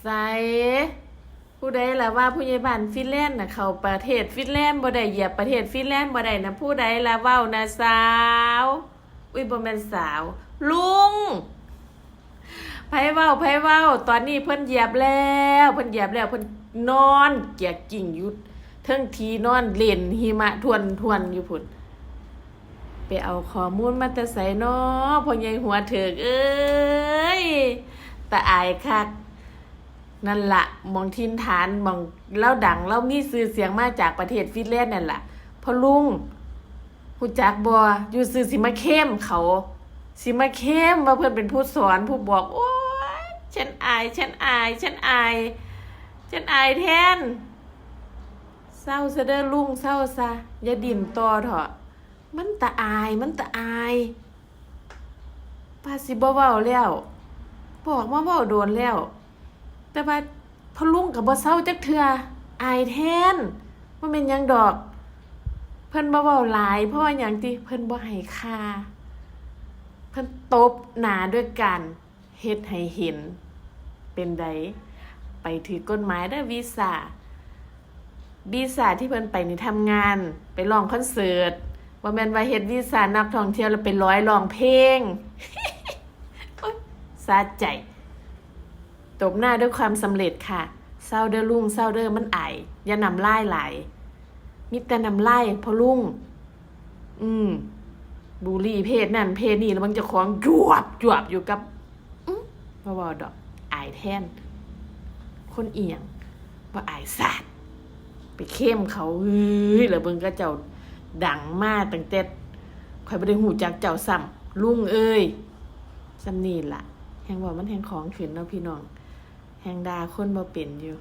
ใส่ผู้ใดล่ะว่าผู้ใหญ่บ้านฟินแลนด์น่ะเข้าประเทศฟินแลนด์บ่ได้เหยียบประเทศฟินแลนด์บ่ได้นะผู้ใดล่ะเว้านะสาว อุ้ยบ่แม่นสาว ลุงไผเว้าไผเว้า ตอนนี้เพิ่นเหยียบแล้วเพิ่นเหยียบแล้วเพิ่นนอนเกียกกิ่งอยู่เทิงทีนอนเล่นหิมะทวนทวนอยู่พุ่นไปเอาข้อมูลมาแต่ใส่นอพ่อใหญ่หัวเถิกเอ้ยตาอายคัก นั่นละมองทินฐานมองเล่าดังเล่ามีซื้อเสียงมาจากประเทศฟินแลนด์นั่นละพ่อลุงหูจักบัวอยู่ซื้อสิมาเข้มเขา สิมาเข้มว่าเพื่อนเป็นผู้สอนผู้บอก โอ้ยฉันอาย ฉันอาย ฉันอาย ฉันอายแทนเศร้าซะเด้อลุงเศร้าซะอย่าดิ่มต่อเถอะมันตาอายมันตาอายป้าสิบ่เว้าแล้ว บอกมาเว้าโดนแล้ว แต่ว่าพอลุงกับบ่เศร้าจักเทื่ออายแทนว่าเป็นยังดอก เพิ่นบ่เว้าหลาย เพราะว่าหยังติเพิ่นบ่ให้ค่าเพิ่นตบหน้าด้วยการเฮ็ดให้เห็น เป็นไดไปถือกฎหมายเด้วีซ่าวีซ่าที่เพิ่นไปนี่ทำงาน ไปร้องคอนเสิร์ตว่าแม่นว่าเฮ็ดวีซ่านักท่องเที่ยวแล้วไปร้อยร้องเพลงสะใจ ตบหน้าด้วยความสำเร็จค่ะเศร้าเด้อลุงเศร้าเด้อมันไออย่านำไลายไหลมิแต่นำไลายเพราะลุงอืมบูลี่เพศนั่นเพศนี่แล้วมันจะคล้องจวบจวบอยู่กับอื้อบ่าดอกอายแทนคนเอียงว่าอายสาดไปเข้มเขาเฮ้ยแล้วเบิ่งก็เจ้าดังมากตั้งแต่ข่อยบ่ได้หูจักเจ้าซ้ำลุงเอ้ยซ้ำนี่ล่ะแฮงว่ามันแฮงของขึ้นเนาะพี่น้อง แหงดาคนบ่เป็นอยู่